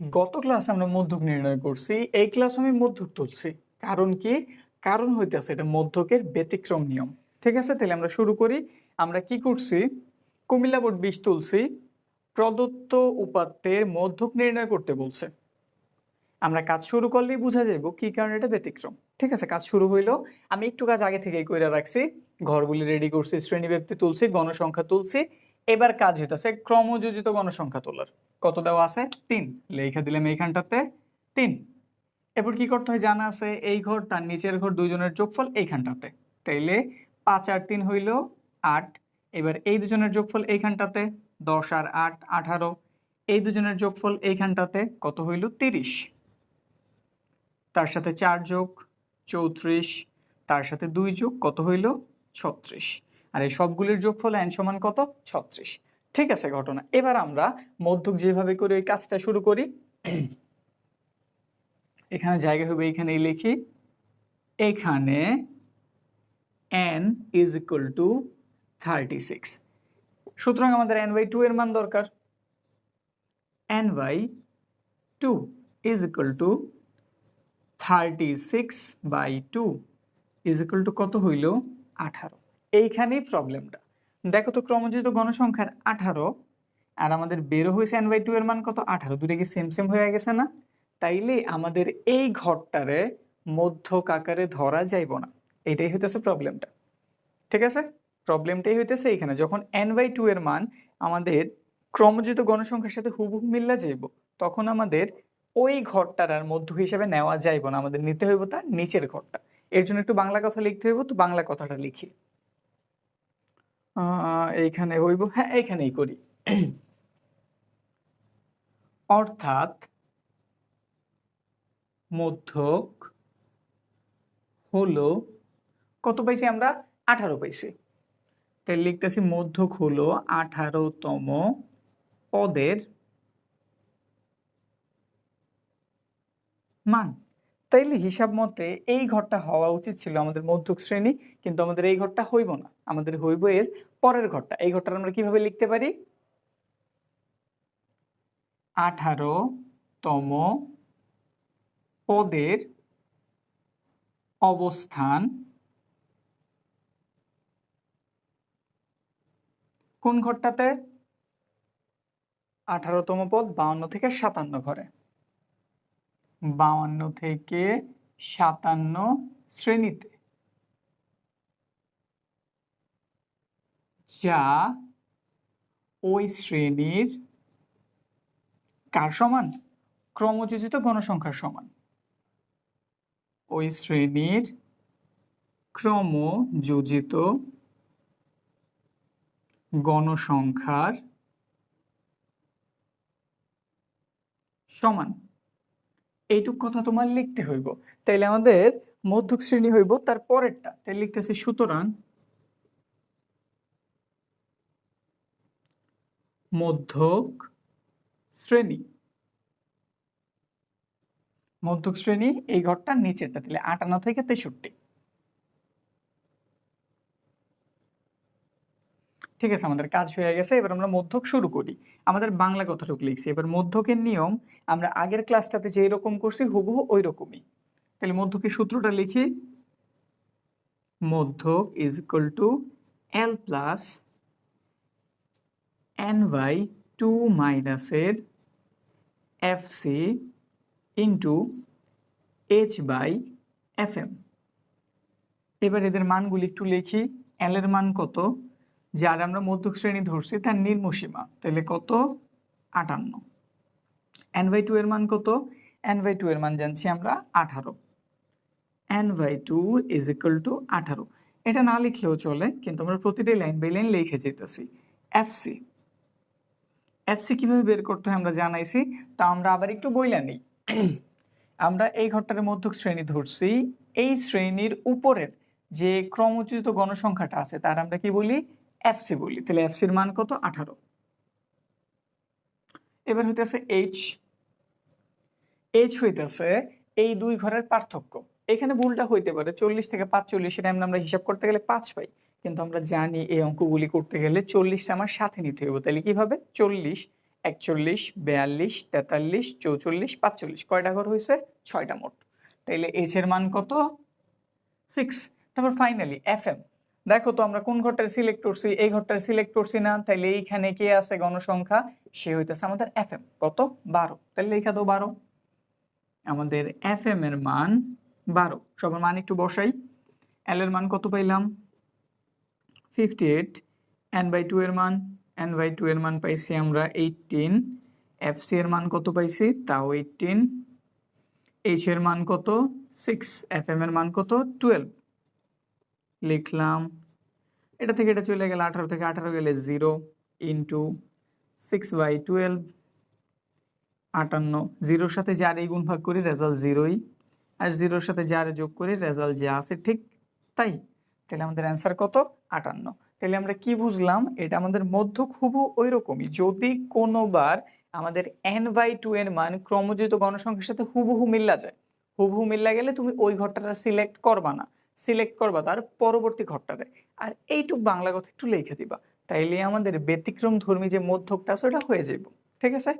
গত ক্লাসে আমরা মধ্যক নির্ণয় করছি, এই ক্লাস আমি মধ্যক তুলছি। কারণ কি? কারণ হইতেছে এটা মধ্যকের ব্যতিক্রম নিয়ম। ঠিক আছে? তাহলে আমরা শুরু করি। আমরা কি করছি? কুমিল্লা বোর্ড বিষ তুলছি, প্রদত্ত উপাত্তের মধ্যক নির্ণয় করতে বলছে। আমরা কাজ শুরু করলেই বোঝা যাইব কি কারণে এটা ব্যতিক্রম। ঠিক আছে? কাজ শুরু হইল। আমি একটু কাজ আগে থেকেই কইরা রাখছি। ঘরগুলি রেডি করছি শ্রেণি ব্যক্তি তুলছি, গণসংখ্যা তুলছি। এবার কাজ হইতেছে ক্রমযোজিত গণসংখ্যা তোলার। কত দেওয়া আছে? তিন। লেখা দিলাম এইখানটাতে তিন। এরপর কি করতে হয়? জানা আছে এই ঘর, তার নিচের ঘর দুজনের যোগফল এইখানটাতে। তাইলে পাঁচ আর তিন হইল আট। এবার এই দুজনের যোগফল এইখানটাতে দশ আর আট, আঠারো। এই দুজনের যোগফল এইখানটাতে কত হইল? তিরিশ। তার সাথে চার যোগ চৌত্রিশ। তার সাথে দুই যোগ কত হইল? ছত্রিশ। আর এই সবগুলির যোগফল এন সমান কত? ছত্রিশ। ঠিক আছে ঘটনা। এবার আমরা মধ্যক যেভাবে করে ওই কাজটা শুরু করি, এখানে জায়গা হবে, এখানেই লিখি। এখানে N is equal to thirty six সুতরাং আমাদের এন বাই টু এর মান দরকার। N by two is equal to thirty six by two is equal to কত হইল? আঠারো। এইখানেই প্রবলেমটা দেখো তো ক্রমজিত গণসংখ্যার আঠারো, আর আমাদের বেরো হয়েছে এন বাই টু এর মান কত? আঠারো দুটো কি সেম সেম হয়ে গেছে না? তাইলে আমাদের এই ঘরটারে মধ্যক আকারে ধরা যাইব না। এটাই হইতেছে প্রবলেমটা ঠিক আছে? প্রবলেমটাই হইতেছে এখানে যখন এন বাই টু এর মান আমাদের ক্রমজিত গণসংখ্যার সাথে হুবহু মিল্লা যাইব, তখন আমাদের ওই ঘরটার আর মধ্য হিসেবে নেওয়া যাইব না। আমাদের নিতে হইব তার নিচের ঘরটা। এর জন্য একটু বাংলা কথা লিখতে হইব, তো বাংলা কথাটা লিখি। এইখানে হইব হ্যাঁ এইখানেই করি। অর্থাৎ মধ্যক হলো, কত পাইছি আমরা? আঠারো পাইছি। তাই লিখতেছি মধ্যক হলো আঠারোতম পদের মান। তাইলে হিসাব মতে এই ঘরটা হওয়া উচিত ছিল আমাদের মধ্যক শ্রেণি, কিন্তু আমাদের এই ঘরটা হইব না। আমাদের হইব এর পরের ঘরটা। এই ঘরটা আমরা কীভাবে লিখতে পারি? আঠারো তম পদের অবস্থান কোন ঘরটাতে? আঠারোতম পদ, বাউন্ন থেকে সাতান্ন ঘরে। বাউন্ন থেকে সাতান্ন শ্রেণীতে। যা ওই শ্রেণির কার সমান? ক্রমযোজিত গণসংখ্যার সমান। ওই শ্রেণির ক্রমযোজিত গণসংখ্যার সমান। এইটুক কথা তোমার লিখতে হইব। তাইলে আমাদের মধ্যক শ্রেণি হইব তার পরেরটা। তাই লিখতেছি সুতরাং মধ্যক শ্রেণি। মধ্যক শ্রেণি এই ঘরটার নিচেরটা তাহলে আটান্ন থেকে তেষট্টি। ঠিক আছে, আমাদের কাজ হয়ে গেছে, এবার আমরা মধ্যক শুরু করি। আমাদের বাংলা কথাটুকু লিখছি? এবার মধ্যকের নিয়ম, আমরা আগের ক্লাসটাতে যে রকম করছি, হুবহু ওই রকমই তাহলে মধ্যকের সূত্রটা লিখি। মধ্যক is equal to L plus N by two মাইনাসের F C into H by F M এবার এদের মানগুলি একটু লিখি। এল এর মান কত? যার আমরা মধ্যক শ্রেণি ধরছি, তার নির্মসীমা তাহলে কত? আটান্ন। এন বাই টু এর মান কত? এন বাই টু এর মান জানছি আমরা আঠারো। N by two is equal to আঠারো। এটা না লিখলেও চলে, কিন্তু আমরা প্রতিটি লাইন বাই লাইন লিখে যেতেছি। এফসি এফসি কীভাবে বের করতে হয় আমরা জানাইছি, তা আমরা আবার একটু বইলা নিই। আমরা এই ঘরটার মধ্যক শ্রেণি ধরছি, এই শ্রেণির উপরের যে ক্রমোচিত গণসংখ্যাটা আছে, তার আমরা কি বলি? এফসি বলি, তাহলে এফসির মান কত? আঠারো এবার হইতেছে এইচ এইচ হইতেছে এই দুই ঘরের পার্থক্য। এখানে ভুলটা হইতে পারে, চল্লিশ থেকে পাঁচচল্লিশ এটা আমরা হিসাব করতে গেলে পাঁচ পাই। কিন্তু আমরা জানি এই অঙ্কগুলি করতে গেলে চল্লিশটা আমার সাথে নিতে হবে তাহলে কীভাবে? চল্লিশ, একচল্লিশ, বিয়াল্লিশ, তেতাল্লিশ, চৌচল্লিশ, পাঁচচল্লিশ। কয়টা ঘর হয়েছে ছয়টা মোট। তাইলে এইচ এর মান কত? সিক্স তারপর ফাইনালি এফ এম দেখো তো আমরা কোন ঘরটার সিলেক্ট করছি? এই ঘরটার সিলেক্ট করছি না, তাইলে এইখানে কে আছে গণসংখ্যা? সে হইতেছে আমাদের এফ এম কত? বারো। তাহলে লেখা দাও বারো। আমাদের এফ এম এর মান বারো। সবার মান একটু বসাই। এল এর মান কত পাইলাম? Fifty eight N by two এর মান। এন বাই টু এর মান পাইছি আমরা এইটিন এফ সি এর মান কত পাইছি? তাও এইটিন এইচ এর মান কত? সিক্স এফ এম এর মান কত? টুয়েলভ লিখলাম। এটা থেকে এটা চলে গেলে আঠারো থেকে আঠারো গেলে zero into six by twelve আটান্ন। জিরোর সাথে যার এই গুণ ভাগ করি রেজাল্ট জিরোই আর জিরোর সাথে যার যোগ করি রেজাল্ট যা আছে ঠিক তাই। তাহলে আমাদের অ্যান্সার কত? আটান্ন। তাহলে আমরা কি বুঝলাম? এটা আমাদের মধ্য খুবও ওই রকমই যদি কোনোবার আমাদের এন বাই টু এর মান ক্রমজিত গণসংখ্যার সাথে হুবহু মিল্লা যায়, হুবহু মিল্লা গেলে তুমি ওই ঘরটাটা সিলেক্ট করবা না। সিলেক্ট করবা তার পরবর্তী ঘরটাতে। আর এইটুক বাংলা কথা একটু লিখে দিবা। তাইলে আমাদের ব্যতিক্রম ধর্মী যে মধ্যকটা আছে, ওটা হয়ে যাইব। ঠিক আছে?